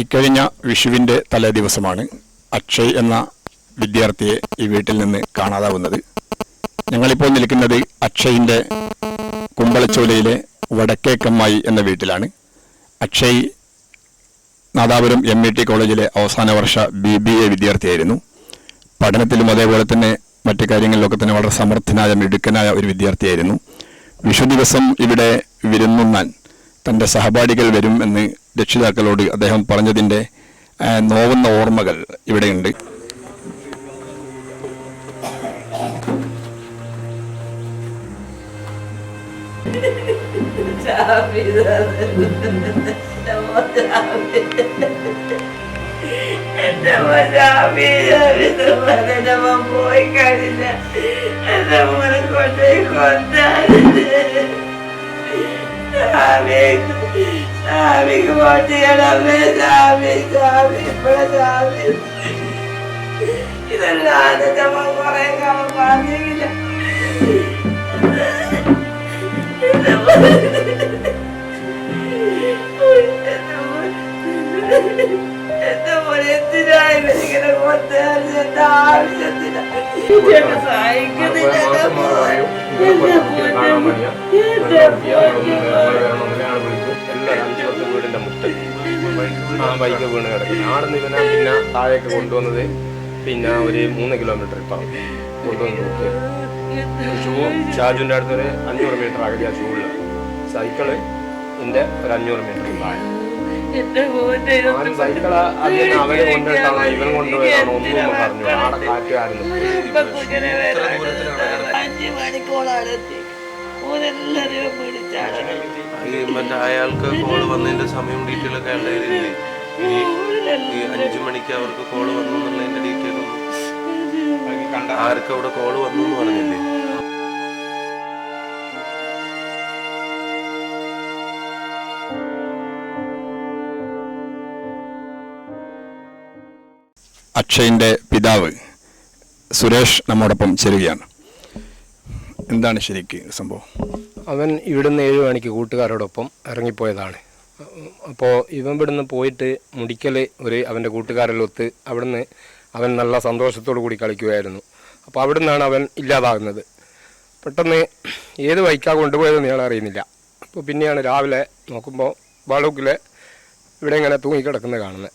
ഇക്കഴിഞ്ഞ വിഷുവിന്റെ തലേദിവസമാണ് അക്ഷയ് എന്ന വിദ്യാർത്ഥിയെ ഈ വീട്ടിൽ നിന്ന് കാണാതാവുന്നത്. ഞങ്ങളിപ്പോൾ നിൽക്കുന്നത് അക്ഷയിന്റെ കുമ്പളച്ചോലയിലെ വടക്കേക്കമ്മായി എന്ന വീട്ടിലാണ്. Akshay Nadapuram M E T കോളേജിലെ അവസാന വർഷ ബി ബി എ വിദ്യാർത്ഥിയായിരുന്നു. പഠനത്തിലും അതേപോലെ തന്നെ മറ്റു കാര്യങ്ങളിലൊക്കെ തന്നെ വളരെ സമർത്ഥനായ മിടുക്കനായ ഒരു വിദ്യാർത്ഥിയായിരുന്നു. വിഷു ദിവസം ഇവിടെ വിരുന്നുണ്ണാൻ തന്റെ സഹപാഠികൾ വരും എന്ന് രക്ഷിതാക്കളോട് അദ്ദേഹം പറഞ്ഞതിന്റെ നോവുന്ന ഓർമ്മകൾ ഇവിടെയുണ്ട്. പോയി കഴിഞ്ഞ കൊണ്ടുപോയി കൊണ്ടാണ് സ്വാമി സ്വാമിക്ക് വോട്ട് ചെയ്യണമേ സ്വാമി സ്വാമി ഇവിടെ സ്വാമി എന്റെ മോൻ കുറെ കാലം പറഞ്ഞില്ല എന്റെ മോനെ എന്തിനായി ഇവരിങ്ങനെ കൊണ്ടുവരുന്നത്? എന്താ ആവശ്യത്തിനാ? സഹായിക്കുന്നില്ല മോൻ. എന്റെ മോനെ. എന്റെ എല്ലാവരും അഞ്ചു പത്ത് വീടിന്റെ മുട്ട ആ ബൈക്ക് വീണ് കിടക്കുന്നു ആടെ നിന്ന് ഇവനെ പിന്നെ താഴേക്ക് കൊണ്ടുവന്നത് പിന്നെ ഒരു മൂന്ന് കിലോമീറ്റർ ഇപ്പം കൊണ്ടുവന്ന് നോക്കിയത് ഷൂ ഷാജുവിന്റെ അടുത്ത് ഒരു അഞ്ഞൂറ് മീറ്റർ അകലിയ ഷൂ ഉള്ളത് സൈക്കിൾ ഇതിന്റെ ഒരു അഞ്ഞൂറ് മീറ്റർ താഴെ സൈക്കിൾ അതിന് അവനെ കൊണ്ടുപോയിട്ടാണോ ഇവൻ കൊണ്ടുപോയതാണോ ഒന്നും പറഞ്ഞു ആടെ കാറ്റുകാരുന്നു അഞ്ച് മണിക്കോളാണ് ഈ മറ്റേ അയാൾക്ക് കോൾ വന്നതിന്റെ സമയം ഡീറ്റെയിൽ ഒക്കെ അയാളുടെ കയ്യിലില്ലേ ഈ അഞ്ചു മണിക്ക് അവർക്ക് കോൾ വന്നു എന്നുള്ളതിന്റെ ഡീറ്റെയിൽ ആർക്ക് അവിടെ കോൾ വന്നു എന്ന് പറഞ്ഞില്ലേ? അക്ഷയിന്റെ പിതാവ് സുരേഷ് നമ്മോടൊപ്പം ചേരുകയാണ്. എന്താണ് ശരിക്ക് സംഭവം? അവൻ ഇവിടുന്ന് ഏഴ് മണിക്ക് കൂട്ടുകാരോടൊപ്പം ഇറങ്ങിപ്പോയതാണ്. അപ്പോൾ ഇവൻ ഇവിടുന്ന് പോയിട്ട് മുടിക്കൽ ഒരു അവന്റെ കൂട്ടുകാരിലൊത്ത് അവിടുന്ന് അവൻ നല്ല സന്തോഷത്തോടു കൂടി കളിക്കുകയായിരുന്നു അപ്പോൾ അവിടുന്നാണ് അവൻ ഇല്ലാതാകുന്നത്. പെട്ടെന്ന് ഏത് വൈക്കാ കൊണ്ടുപോയതെന്ന് ഞാൻ അറിയുന്നില്ല. അപ്പോൾ പിന്നെയാണ് രാവിലെ നോക്കുമ്പോൾ ബാളൂക്കിൽ ഇവിടെ ഇങ്ങനെ തൂങ്ങിക്കിടക്കുന്നത് കാണുന്നത്.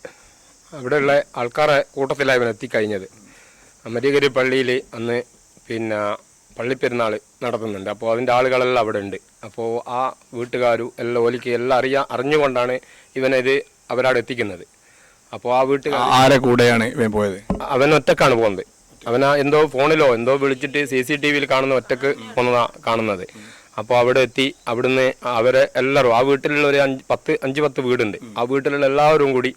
അവിടെയുള്ള ആൾക്കാരെ കൂട്ടത്തിലാണ് ഇവൻ എത്തിക്കഴിഞ്ഞത്. അമരീകരി പള്ളിയിൽ അന്ന് പിന്നെ പള്ളിപ്പെരുന്നാൾ നടത്തുന്നുണ്ട്. അപ്പോൾ അതിന്റെ ആളുകളെല്ലാം അവിടെ ഉണ്ട് അപ്പോൾ ആ വീട്ടുകാരും എല്ലാം ഓലിക്ക് എല്ലാം അറിയാ അറിഞ്ഞുകൊണ്ടാണ് ഇവനത് അവരവിടെ എത്തിക്കുന്നത്. അപ്പോൾ ആ വീട്ടുകാർ ആരെ കൂടെയാണ് ഇവൻ പോയത്? അവൻ ഒറ്റക്കാണ് പോകുന്നത്. അവനാ എന്തോ ഫോണിലോ എന്തോ വിളിച്ചിട്ട് സി സി ടി വിയിൽ കാണുന്ന ഒറ്റയ്ക്ക് പോകുന്നതാ കാണുന്നത്. അപ്പോൾ അവിടെ എത്തി അവിടുന്ന് അവരെ എല്ലാവരും ആ വീട്ടിലുള്ള ഒരു അഞ്ച് പത്ത് അഞ്ച് പത്ത് വീടുണ്ട്. ആ വീട്ടിലുള്ള എല്ലാവരും കൂടി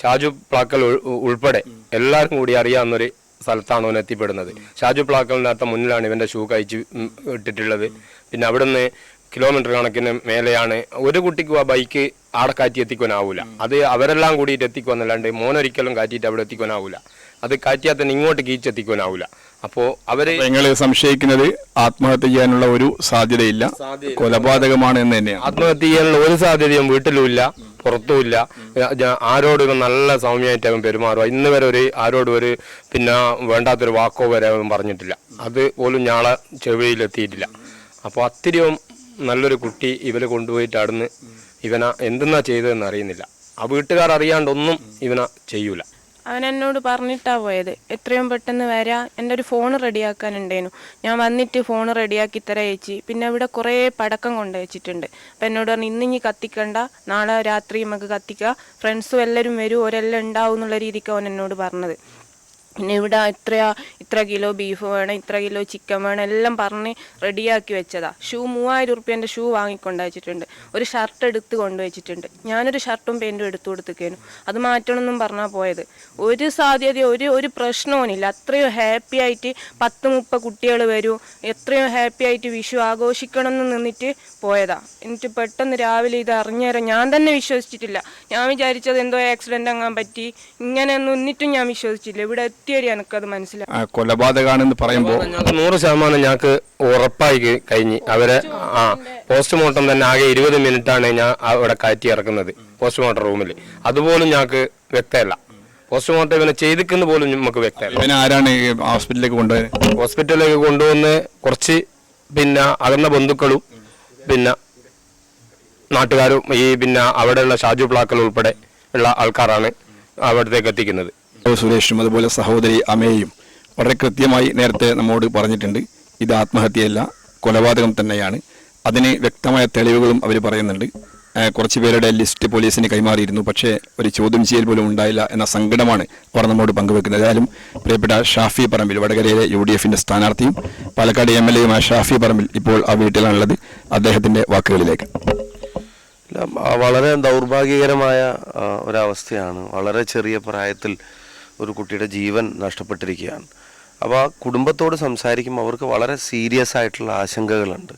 ഷാജു പ്ലാക്കൽ ഉൾപ്പെടെ എല്ലാവരും കൂടി അറിയാവുന്നൊരു സ്ഥലത്താണ് അവൻ എത്തിപ്പെടുന്നത്. ഷാജു പ്ലാക്കലിനകത്ത് മുന്നിലാണ് ഇവന്റെ ഷൂ കഴിച്ച് ഇട്ടിട്ടുള്ളത്. പിന്നെ അവിടുന്ന് കിലോമീറ്റർ കണക്കിന് മേലെയാണ്. ഒരു കുട്ടിക്കും ആ ബൈക്ക് ആടെ കാറ്റി എത്തിക്കാനാവൂല അത് അവരെല്ലാം കൂടിയിട്ട് എത്തിക്കുമെന്നല്ലാണ്ട് മോനൊരിക്കലും കാറ്റിയിട്ട് അവിടെ എത്തിക്കാനാവൂല അത് കാറ്റിയാൽ തന്നെ ഇങ്ങോട്ട് കീച്ചെത്തിക്കാനാവൂല അപ്പോ അവർ നിങ്ങൾ സംശയിക്കുന്നത് ആത്മഹത്യ ചെയ്യാനുള്ള ഒരു സാധ്യതയില്ല. കൊലപാതകമാണ് എന്ന് തന്നെയാണ്. ആത്മഹത്യ ചെയ്യാനുള്ള ഒരു സാധ്യതയും വീട്ടിലുമില്ല പുറത്തുമില്ല. ആരോടും നല്ല സൗമ്യമായിട്ട് അവൻ പെരുമാറുക ഇന്ന് വരെ ഒരു ആരോടും ഒരു പിന്നെ വേണ്ടാത്തൊരു വാക്കോ വരെ അവൻ പറഞ്ഞിട്ടില്ല. അത് പോലും ഞാളെ ചെവിയിലെത്തിയിട്ടില്ല. അപ്പോൾ അത്തിരിയും നല്ലൊരു കുട്ടി ഇവരെ കൊണ്ടുപോയിട്ട് അവിടുന്ന് ഇവന എന്തെന്നാ ചെയ്തതെന്ന് അറിയുന്നില്ല. ആ വീട്ടുകാർ അറിയാണ്ടൊന്നും ഇവന ചെയ്യൂല. അവൻ എന്നോട് പറഞ്ഞിട്ടാ പോയത്. എത്രയും പെട്ടെന്ന് വരാ എന്റെ ഒരു ഫോൺ റെഡിയാക്കാനുണ്ടേനു. ഞാൻ വന്നിട്ട് ഫോൺ റെഡിയാക്കി തരാ ചേച്ചി പിന്നെ ഇവിടെ കുറേ പടക്കം കൊണ്ട് വെച്ചിട്ടുണ്ട് അപ്പം എന്നോട് പറഞ്ഞു ഇന്ന് ഇനി കത്തിക്കണ്ട. നാളെ രാത്രി നമുക്ക് കത്തിക്കുക ഫ്രണ്ട്സും എല്ലാവരും വരും. ഓരെല്ലാം ഉണ്ടാവും എന്നുള്ള രീതിക്ക് അവൻ എന്നോട് പറഞ്ഞത്. പിന്നെ ഇവിടെ ഇത്രയാ ഇത്ര കിലോ ബീഫ് വേണം ഇത്ര കിലോ ചിക്കൻ വേണം എല്ലാം പറഞ്ഞ് റെഡിയാക്കി വെച്ചതാ. ഷൂ മൂവായിരം ഉറുപ്പ്യന്റെ ഷൂ വാങ്ങിക്കൊണ്ട് വെച്ചിട്ടുണ്ട് ഒരു ഷർട്ട് എടുത്ത് കൊണ്ടുവച്ചിട്ടുണ്ട്. ഞാനൊരു ഷർട്ടും പെയിന്റും എടുത്തു കൊടുത്തേനു അത് മാറ്റണമെന്നും പറഞ്ഞാൽ പോയത്. ഒരു സാധ്യത ഒരു ഒരു പ്രശ്നവുമില്ല അത്രയും ഹാപ്പി ആയിട്ട് പത്ത് മുപ്പത് കുട്ടികൾ വരും. എത്രയും ഹാപ്പി ആയിട്ട് വിഷു ആഘോഷിക്കണം എന്ന് നിന്നിട്ട് പോയതാ. എന്നിട്ട് പെട്ടെന്ന് രാവിലെ ഇത് അറിഞ്ഞേരം ഞാൻ തന്നെ വിശ്വസിച്ചിട്ടില്ല. ഞാൻ വിചാരിച്ചത് എന്തോ ആക്സിഡന്റ് അങ്ങാൻ പറ്റി. ഇങ്ങനെ നിന്നിട്ടും ഞാൻ വിശ്വസിച്ചില്ല. ഇവിടെ എത്തിയൊരു എനിക്കത് മനസ്സിലായി കൊലപാതകമാണെന്ന് പറയുമ്പോൾ നൂറ് ശതമാനം ഞങ്ങൾക്ക് ഉറപ്പായി കഴിഞ്ഞ്. അവരെ ആ പോസ്റ്റ്മോർട്ടം തന്നെ ആകെ ഇരുപത് മിനിറ്റാണ് ഞാൻ അവിടെ കയറ്റി ഇറക്കുന്നത് പോസ്റ്റ്മോർട്ടം റൂമിൽ അതുപോലും ഞങ്ങൾക്ക് വ്യക്തമല്ല. പോസ്റ്റ്മോർട്ടം ഇവനെ ചെയ്തിക്കുന്ന പോലും നമുക്ക് വ്യക്തമല്ല. ഇവനെ ആരാണ് ഈ ഹോസ്പിറ്റലിലേക്ക് കൊണ്ടുപോയത്? ഹോസ്പിറ്റലിലേക്ക് കൊണ്ടുവന്ന് കുറച്ച് പിന്നെ അകന്ന ബന്ധുക്കളും പിന്നെ നാട്ടുകാരും ഈ പിന്നെ അവിടെയുള്ള ഷാജു പ്ലാക്കൽ ഉൾപ്പെടെ ഉള്ള ആൾക്കാരാണ് അവിടത്തേക്ക് എത്തിക്കുന്നത്. സുരേഷും അതുപോലെ സഹോദരി അമേയും. വളരെ കൃത്യമായി നേരത്തെ നമ്മോട് പറഞ്ഞിട്ടുണ്ട്. ഇത് ആത്മഹത്യയല്ല കൊലപാതകം തന്നെയാണ്. അതിന് വ്യക്തമായ തെളിവുകളും അവർ പറയുന്നുണ്ട്. കുറച്ച് പേരുടെ ലിസ്റ്റ് പോലീസിന് കൈമാറിയിരുന്നു. പക്ഷേ ഒരു ചോദ്യം ചെയ്യൽ പോലും ഉണ്ടായില്ല എന്ന സങ്കടമാണ് അവർ നമ്മോട് പങ്കുവെക്കുന്നത്. ഏതായാലും പ്രിയപ്പെട്ട ഷാഫി പറമ്പിൽ വടകരയിലെ യു ഡി എഫിന്റെ സ്ഥാനാർത്ഥിയും പാലക്കാട് എം എൽ എയുമായ ഷാഫി പറമ്പിൽ ഇപ്പോൾ ആ വീട്ടിലാണുള്ളത്. അദ്ദേഹത്തിന്റെ വാക്കുകളിലേക്ക്. വളരെ ദൗർഭാഗ്യകരമായ ഒരവസ്ഥയാണ്. വളരെ ചെറിയ പ്രായത്തിൽ ഒരു കുട്ടിയുടെ ജീവൻ നഷ്ടപ്പെട്ടിരിക്കുകയാണ്. അപ്പോൾ ആ കുടുംബത്തോട് സംസാരിക്കുമ്പോൾ അവർക്ക് വളരെ സീരിയസ് ആയിട്ടുള്ള ആശങ്കകളുണ്ട്.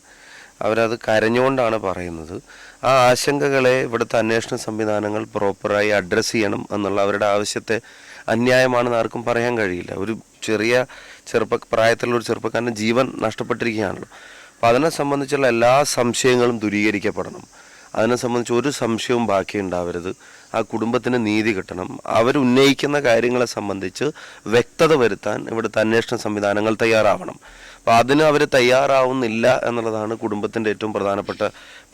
അവരത് കരഞ്ഞുകൊണ്ടാണ് പറയുന്നത്. ആ ആശങ്കകളെ ഇവിടുത്തെ അന്വേഷണ സംവിധാനങ്ങൾ പ്രോപ്പറായി അഡ്രസ്സ് ചെയ്യണം എന്നുള്ള അവരുടെ ആവശ്യത്തെ അന്യായമാണെന്ന് ആർക്കും പറയാൻ കഴിയില്ല. ഒരു ചെറിയ ചെറുപ്പ പ്രായത്തിലുള്ള ഒരു ചെറുപ്പക്കാരന്റെ ജീവൻ നഷ്ടപ്പെട്ടിരിക്കുകയാണല്ലോ. അപ്പോൾ അതിനെ സംബന്ധിച്ചുള്ള എല്ലാ സംശയങ്ങളും ദൂരീകരിക്കപ്പെടണം. അതിനെ സംബന്ധിച്ച് ഒരു സംശയവും ബാക്കി ഉണ്ടാവരുത്. ആ കുടുംബത്തിന് നീതി കിട്ടണം. അവരുന്നയിക്കുന്ന കാര്യങ്ങളെ സംബന്ധിച്ച് വ്യക്തത വരുത്താൻ ഇവിടുത്തെ അന്വേഷണ സംവിധാനങ്ങൾ തയ്യാറാവണം. അപ്പോൾ അതിന് അവർ തയ്യാറാവുന്നില്ല എന്നുള്ളതാണ് കുടുംബത്തിന്റെ ഏറ്റവും പ്രധാനപ്പെട്ട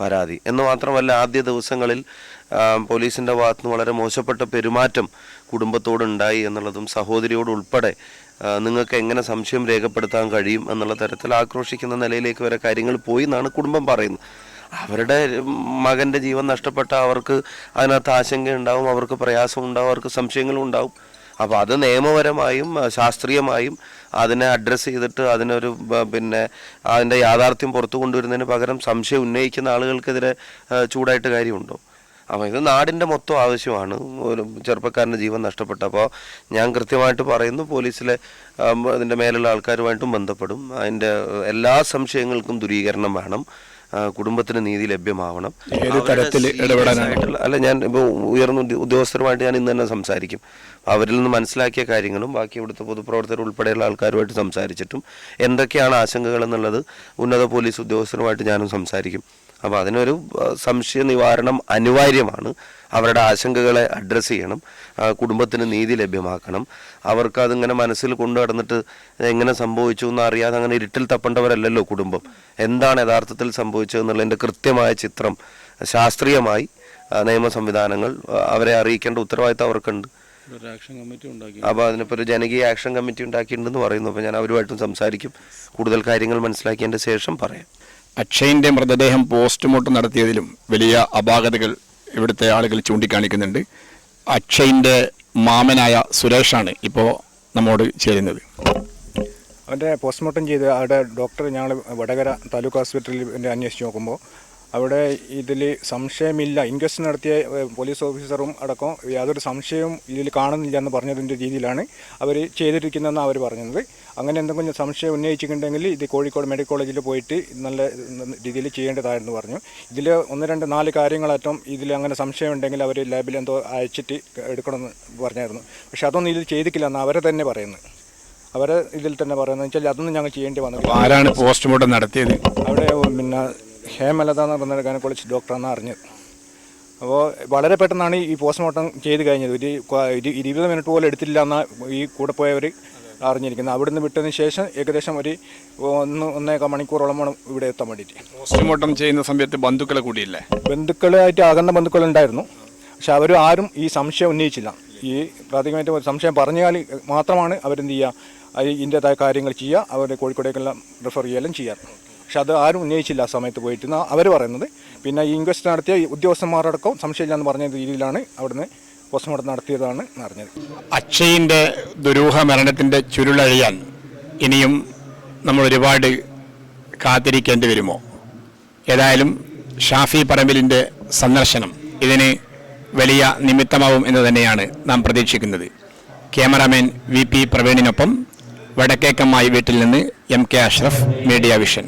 പരാതി. എന്ന് മാത്രമല്ല ആദ്യ ദിവസങ്ങളിൽ പോലീസിന്റെ ഭാഗത്തു നിന്ന് വളരെ മോശപ്പെട്ട പെരുമാറ്റം കുടുംബത്തോടുണ്ടായി എന്നുള്ളതും സഹോദരിയോട് ഉൾപ്പെടെ നിങ്ങൾക്ക് എങ്ങനെ സംശയം രേഖപ്പെടുത്താൻ കഴിയും എന്നുള്ള തരത്തിൽ ആക്രോശിക്കുന്ന നിലയിലേക്ക് വരെ കാര്യങ്ങൾ പോയി എന്നാണ് കുടുംബം പറയുന്നത്. അവരുടെ മകന്റെ ജീവൻ നഷ്ടപ്പെട്ട അവർക്ക് അതിനകത്ത് ആശങ്ക ഉണ്ടാവും അവർക്ക് പ്രയാസം ഉണ്ടാവും അവർക്ക് സംശയങ്ങളും ഉണ്ടാവും. അപ്പോൾ അത് നിയമപരമായും ശാസ്ത്രീയമായും അതിനെ അഡ്രസ്സ് ചെയ്തിട്ട് അതിനൊരു പിന്നെ അതിന്റെ യാഥാർത്ഥ്യം പുറത്തു കൊണ്ടുവരുന്നതിന് പകരം സംശയം ഉന്നയിക്കുന്ന ആളുകൾക്കെതിരെ ചൂടായിട്ട് കാര്യമുണ്ടോ? അപ്പോൾ ഇത് നാടിന്റെ മൊത്തം ആവശ്യമാണ്. ഒരു ചെറുപ്പക്കാരന്റെ ജീവൻ നഷ്ടപ്പെട്ടപ്പോൾ ഞാൻ കൃത്യമായിട്ട് പറയുന്നു പോലീസിലെ ഇതിന്റെ മേലുള്ള ആൾക്കാരുമായിട്ടും ബന്ധപ്പെടും. അതിന്റെ എല്ലാ സംശയങ്ങൾക്കും ദുരീകരണം വേണം. കുടുംബത്തിന് നീതി ലഭ്യമാവണം? ആയിട്ടുള്ള- അല്ല ഞാൻ ഇപ്പോൾ ഉയർന്ന ഉദ്യോ- ഉദ്യോഗസ്ഥരുമായിട്ട് ഞാൻ ഇന്ന് തന്നെ സംസാരിക്കും. അവരിൽ നിന്ന് മനസ്സിലാക്കിയ കാര്യങ്ങളും ബാക്കി ഇവിടുത്തെ പൊതുപ്രവർത്തകർ ഉൾപ്പെടെയുള്ള ആൾക്കാരുമായിട്ട് സംസാരിച്ചിട്ടും എന്തൊക്കെയാണ് ആശങ്കകൾ എന്നുള്ളത് ഉന്നത പോലീസ് ഉദ്യോഗസ്ഥരുമായിട്ട് ഞാനും സംസാരിക്കും. അപ്പോൾ അതിനൊരു സംശയ നിവാരണം അനിവാര്യമാണ്. അവരുടെ ആശങ്കകളെ അഡ്രസ്സ് ചെയ്യണം. കുടുംബത്തിന് നീതി ലഭ്യമാക്കണം. അവർക്ക് അതിങ്ങനെ മനസ്സിൽ കൊണ്ടു നടന്നിട്ട് എങ്ങനെ സംഭവിച്ചു എന്ന് അറിയാതെ അങ്ങനെ ഇരുട്ടിൽ തപ്പേണ്ടവരല്ലല്ലോ കുടുംബം. എന്താണ് യഥാർത്ഥത്തിൽ സംഭവിച്ചതെന്നുള്ളതിന്റെ കൃത്യമായ ചിത്രം ശാസ്ത്രീയമായി നിയമ സംവിധാനങ്ങൾ അവരെ അറിയിക്കേണ്ട ഉത്തരവാദിത്തം അവർക്കുണ്ട്. അപ്പോൾ അതിനിപ്പോൾ ഒരു ജനകീയ ആക്ഷൻ കമ്മിറ്റി ഉണ്ടാക്കിയിട്ടുണ്ടെന്ന് പറയുന്നു. അപ്പോൾ ഞാൻ അവരുമായിട്ടും സംസാരിക്കും. കൂടുതൽ കാര്യങ്ങൾ മനസ്സിലാക്കിയതിന്റെ ശേഷം പറയാം. അക്ഷയിന്റെ മൃതദേഹം പോസ്റ്റ്മോർട്ടം നടത്തിയതിലും വലിയ അപാകതകൾ ഇവിടുത്തെ ആളുകൾ ചൂണ്ടിക്കാണിക്കുന്നുണ്ട്. അക്ഷയിന്റെ മാമനായ സുരേഷാണ് ഇപ്പോൾ നമ്മോട് ചേരുന്നത്. അവന്റെ പോസ്റ്റ്മോർട്ടം ചെയ്ത് അവിടെ ഡോക്ടർ ഞങ്ങൾ വടകര താലൂക്ക് ഹോസ്പിറ്റലിൽ അന്വേഷിച്ച് നോക്കുമ്പോൾ അവിടെ ഇതിൽ സംശയമില്ല. ഇൻക്വസ്റ്റ് നടത്തിയ പോലീസ് ഓഫീസറും അടക്കം യാതൊരു സംശയവും ഇതിൽ കാണുന്നില്ല എന്ന് പറഞ്ഞതിന്റെ രീതിയിലാണ് അവർ ചെയ്തിരിക്കുന്നതെന്ന് അവർ പറഞ്ഞത്. അങ്ങനെ എന്തെങ്കിലും സംശയം ഉന്നയിച്ചിട്ടുണ്ടെങ്കിൽ ഇത് കോഴിക്കോട് മെഡിക്കൽ കോളേജിൽ പോയിട്ട് നല്ല രീതിയിൽ ചെയ്യേണ്ടതായിരുന്നു പറഞ്ഞു. ഇതിൽ ഒന്ന് രണ്ട് നാല് കാര്യങ്ങളായിട്ടും ഇതിൽ അങ്ങനെ സംശയം ഉണ്ടെങ്കിൽ അവർ ലാബിൽ എന്തോ അയച്ചിട്ട് എടുക്കണമെന്ന് പറഞ്ഞായിരുന്നു. പക്ഷെ അതൊന്നും ഇതിൽ ചെയ്തിട്ടില്ല എന്ന് അവരെ തന്നെ പറയുന്നത്. അവരെ ഇതിൽ തന്നെ പറയുന്നത് വെച്ചാൽ അതൊന്നും ഞങ്ങൾ ചെയ്യേണ്ടി വന്നു ആരാണ് പോസ്റ്റ്മോർട്ടം നടത്തിയത്? അവിടെ പിന്നെ ഹേമലത എന്ന് പറഞ്ഞ ഗൈനക്കോളജി ഡോക്ടറാണെന്ന് അറിഞ്ഞത് അപ്പോൾ വളരെ പെട്ടെന്നാണ് ഈ പോസ്റ്റ്മോർട്ടം ചെയ്ത് കഴിഞ്ഞത്. ഒരു ഇരുപത് മിനിറ്റ് പോലും എടുത്തില്ല എന്നാണ് ഈ കൂടെ പോയവർ അറിഞ്ഞിരിക്കുന്നത്. അവിടുന്ന് വിട്ടതിന് ശേഷം ഏകദേശം ഒരു ഒന്ന് ഒന്നേകാൽ മണിക്കൂറോളം വേണം ഇവിടെ എത്താൻ വേണ്ടിയിട്ട്. പോസ്റ്റ്മോർട്ടം ചെയ്യുന്ന സമയത്ത് ബന്ധുക്കളെ കൂടിയില്ലേ? ബന്ധുക്കളായിട്ട് അകന്ന ബന്ധുക്കളുണ്ടായിരുന്നു പക്ഷെ അവർ ആരും ഈ സംശയം ഉന്നയിച്ചില്ല. ഈ പ്രാഥമികമായിട്ട് ഒരു സംശയം പറഞ്ഞാൽ മാത്രമാണ് അവരെന്ത് ചെയ്യുക? അതിന്റെതായ കാര്യങ്ങൾ ചെയ്യുക. അവരെ കോഴിക്കോടേക്കെല്ലാം റെഫർ ചെയ്യലും ചെയ്യാറ്. പക്ഷെ അത് ആരും ഉന്നയിച്ചില്ല ആ സമയത്ത് പോയിട്ട് അവർ പറയുന്നത്. പിന്നെ ഈ ഇൻക്വസ്റ്റ് നടത്തിയ ഉദ്യോഗസ്ഥന്മാരടക്കം സംശയമില്ല എന്ന് പറഞ്ഞ രീതിയിലാണ് അവിടുന്ന് പോസ്റ്റ്മോർട്ടം നടത്തിയതാണ് അറിഞ്ഞത്. അക്ഷയിന്റെ ദുരൂഹ മരണത്തിന്റെ ചുരുളഴിയാൻ ഇനിയും നമ്മൾ ഒരുപാട് കാത്തിരിക്കേണ്ടി വരുമോ? ഏതായാലും ഷാഫി പറമ്പിലിന്റെ സന്ദർശനം ഇതിന് വലിയ നിമിത്തമാവും എന്ന് തന്നെയാണ് നാം പ്രതീക്ഷിക്കുന്നത്. ക്യാമറാമാൻ വി പി പ്രവീണിനൊപ്പം വടക്കേക്കമ്മായി വീട്ടിൽ നിന്ന് M K Ashraf media vision.